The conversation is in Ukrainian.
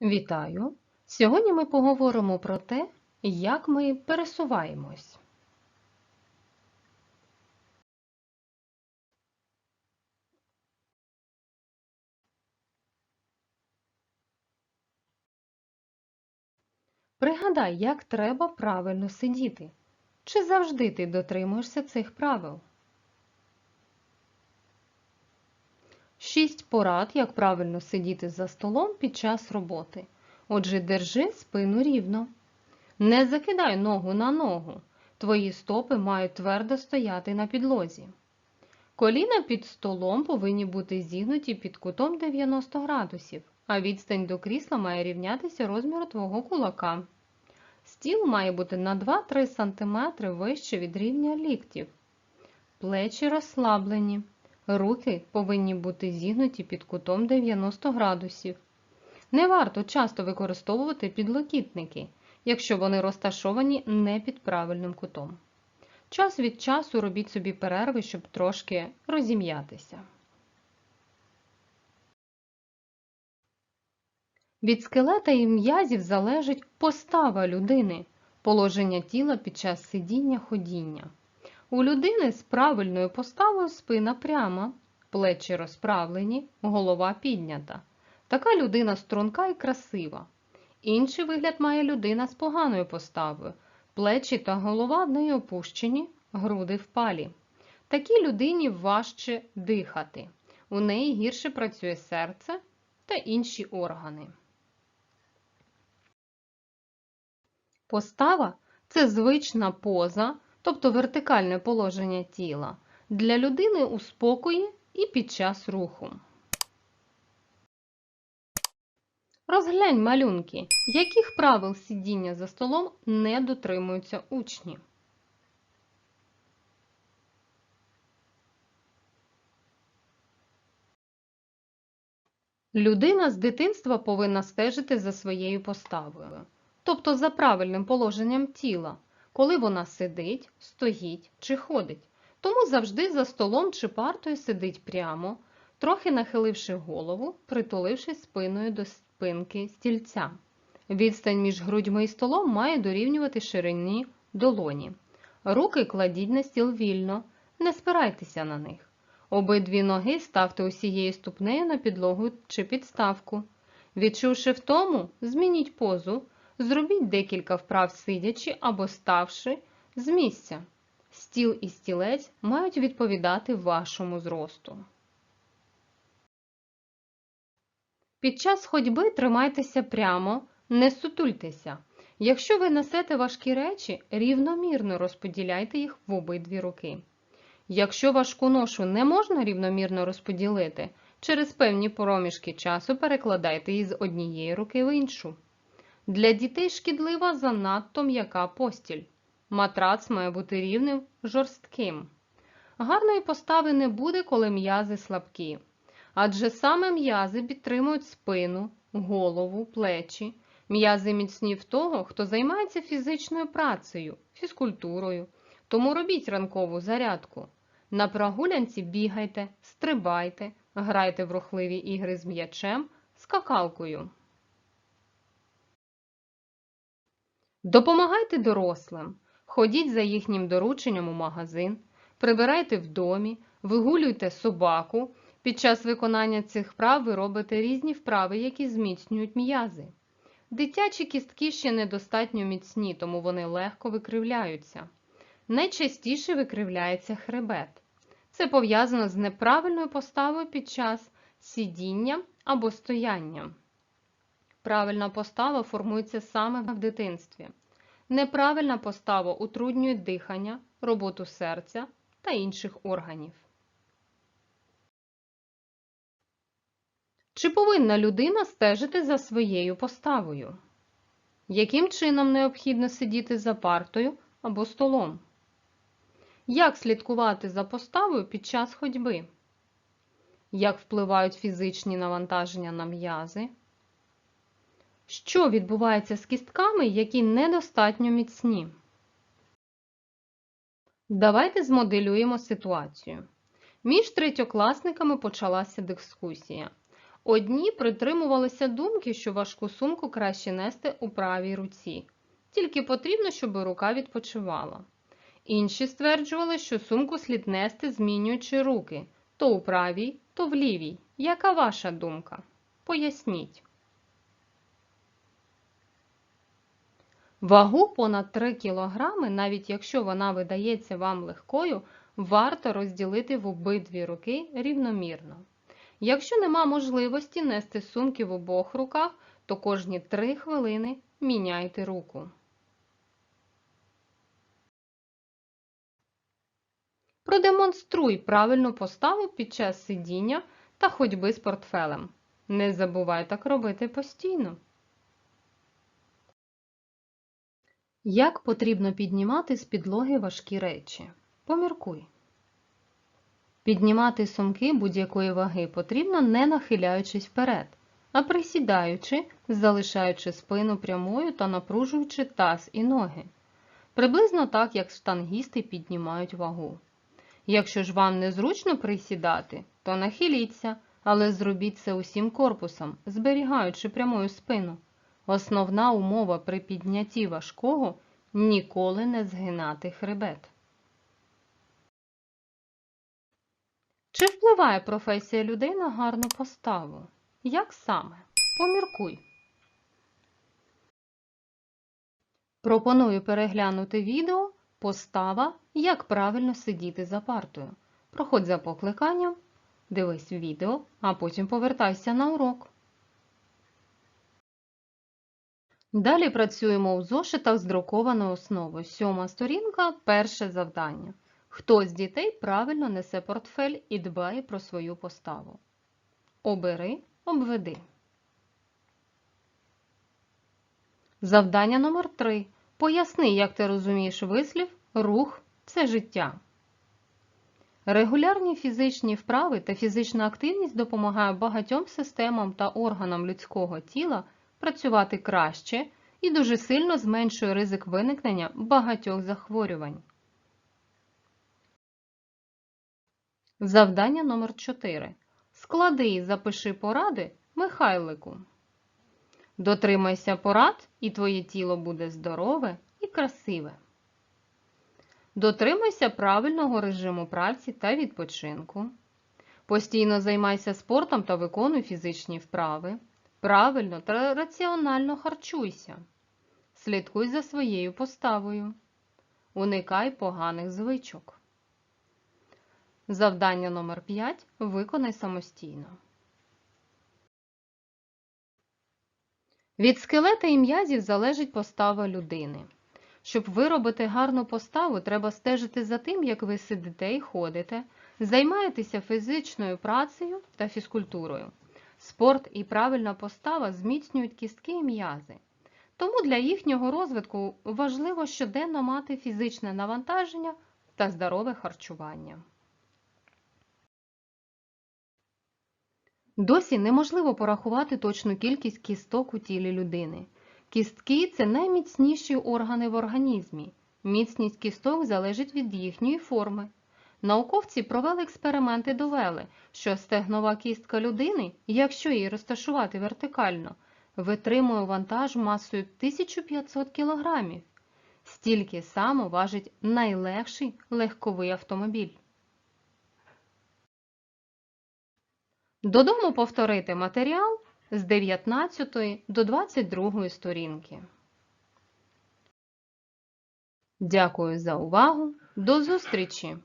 Вітаю! Сьогодні ми поговоримо про те, як ми пересуваємось. Пригадай, як треба правильно сидіти. Чи завжди ти дотримуєшся цих правил? Шість порад, як правильно сидіти за столом під час роботи. Отже, держи спину рівно. Не закидай ногу на ногу. Твої стопи мають твердо стояти на підлозі. Коліна під столом повинні бути зігнуті під кутом 90 градусів, а відстань до крісла має рівнятися розміру твого кулака. Стіл має бути на 2-3 см вище від рівня ліктів. Плечі розслаблені. Руки повинні бути зігнуті під кутом 90 градусів. Не варто часто використовувати підлокітники, якщо вони розташовані не під правильним кутом. Час від часу робіть собі перерви, щоб трошки розім'ятися. Від скелета і м'язів залежить постава людини, положення тіла під час сидіння ходіння. У людини з правильною поставою спина пряма, плечі розправлені, голова піднята. Така людина струнка і красива. Інший вигляд має людина з поганою поставою. Плечі та голова в неї опущені, груди впалі. Такій людині важче дихати. У неї гірше працює серце та інші органи. Постава це звична поза, тобто вертикальне положення тіла для людини у спокої і під час руху. Розглянь малюнки, яких правил сидіння за столом не дотримуються учні. Людина з дитинства повинна стежити за своєю поставою, тобто за правильним положенням тіла, коли вона сидить, стоїть чи ходить. Тому завжди за столом чи партою сидить прямо, трохи нахиливши голову, притулившись спиною до спинки стільця. Відстань між грудьми і столом має дорівнювати ширині долоні. Руки кладіть на стіл вільно, не спирайтеся на них. Обидві ноги ставте усією ступнею на підлогу чи підставку. Відчувши втому, змініть позу, зробіть декілька вправ сидячи або ставши з місця. Стіл і стілець мають відповідати вашому зросту. Під час ходьби тримайтеся прямо, не сутультеся. Якщо ви несете важкі речі, рівномірно розподіляйте їх в обидві руки. Якщо важку ношу не можна рівномірно розподілити, через певні проміжки часу перекладайте її з однієї руки в іншу. Для дітей шкідлива занадто м'яка постіль. Матрац має бути рівним, жорстким. Гарної постави не буде, коли м'язи слабкі. Адже саме м'язи підтримують спину, голову, плечі. М'язи міцні в того, хто займається фізичною працею, фізкультурою. Тому робіть ранкову зарядку. На прогулянці бігайте, стрибайте, грайте в рухливі ігри з м'ячем, скакалкою. Допомагайте дорослим. Ходіть за їхнім дорученням у магазин, прибирайте в домі, вигулюйте собаку. Під час виконання цих вправ ви робите різні вправи, які зміцнюють м'язи. Дитячі кістки ще недостатньо міцні, тому вони легко викривляються. Найчастіше викривляється хребет. Це пов'язано з неправильною поставою під час сидіння або стояння. Правильна постава формується саме в дитинстві. Неправильна постава утруднює дихання, роботу серця та інших органів. Чи повинна людина стежити за своєю поставою? Яким чином необхідно сидіти за партою або столом? Як слідкувати за поставою під час ходьби? Як впливають фізичні навантаження на м'язи? Що відбувається з кістками, які недостатньо міцні? Давайте змоделюємо ситуацію. Між третьокласниками почалася дискусія. Одні притримувалися думки, що важку сумку краще нести у правій руці, тільки потрібно, щоб рука відпочивала. Інші стверджували, що сумку слід нести, змінюючи руки то у правій, то в лівій. Яка ваша думка? Поясніть. Вагу понад 3 кг, навіть якщо вона видається вам легкою, варто розділити в обидві руки рівномірно. Якщо нема можливості нести сумки в обох руках, то кожні 3 хвилини міняйте руку. Продемонструй правильну поставу під час сидіння та ходьби з портфелем. Не забувай так робити постійно. Як потрібно піднімати з підлоги важкі речі? Поміркуй. Піднімати сумки будь-якої ваги потрібно не нахиляючись вперед, а присідаючи, залишаючи спину прямою та напружуючи таз і ноги. Приблизно так, як штангісти піднімають вагу. Якщо ж вам незручно присідати, то нахиліться, але зробіть це усім корпусом, зберігаючи прямою спину. Основна умова при піднятті важкого ніколи не згинати хребет. Чи впливає професія людей на гарну поставу? Як саме? Поміркуй. Пропоную переглянути відео Постава Як правильно сидіти за партою. Проходь за покликанням, дивись відео, а потім повертайся на урок. Далі працюємо у зошитах з друкованою основою. Сьома сторінка перше завдання. Хто з дітей правильно несе портфель і дбає про свою поставу? Обери, обведи. Завдання номер 3. Поясни, як ти розумієш вислів рух це життя. Регулярні фізичні вправи та фізична активність допомагають багатьом системам та органам людського тіла працювати краще і дуже сильно зменшує ризик виникнення багатьох захворювань. Завдання номер 4 Склади і запиши поради Михайлику. Дотримайся порад, і твоє тіло буде здорове і красиве. Дотримайся правильного режиму праці та відпочинку. Постійно займайся спортом та виконуй фізичні вправи. Правильно та раціонально харчуйся. Слідкуй за своєю поставою. Уникай поганих звичок. Завдання номер 5 виконай самостійно. Від скелета і м'язів залежить постава людини. Щоб виробити гарну поставу, треба стежити за тим, як ви сидите і ходите, займаєтеся фізичною працею та фізкультурою. Спорт і правильна постава зміцнюють кістки і м'язи. Тому для їхнього розвитку важливо щоденно мати фізичне навантаження та здорове харчування. Досі неможливо порахувати точну кількість кісток у тілі людини. Кістки це найміцніші органи в організмі. Міцність кісток залежить від їхньої форми. Науковці провели експерименти довели, що стегнова кістка людини, якщо її розташувати вертикально, витримує вантаж масою 1500 кг. Стільки само важить найлегший легковий автомобіль. Додому повторити матеріал з 19 до 22 сторінки. Дякую за увагу. До зустрічі!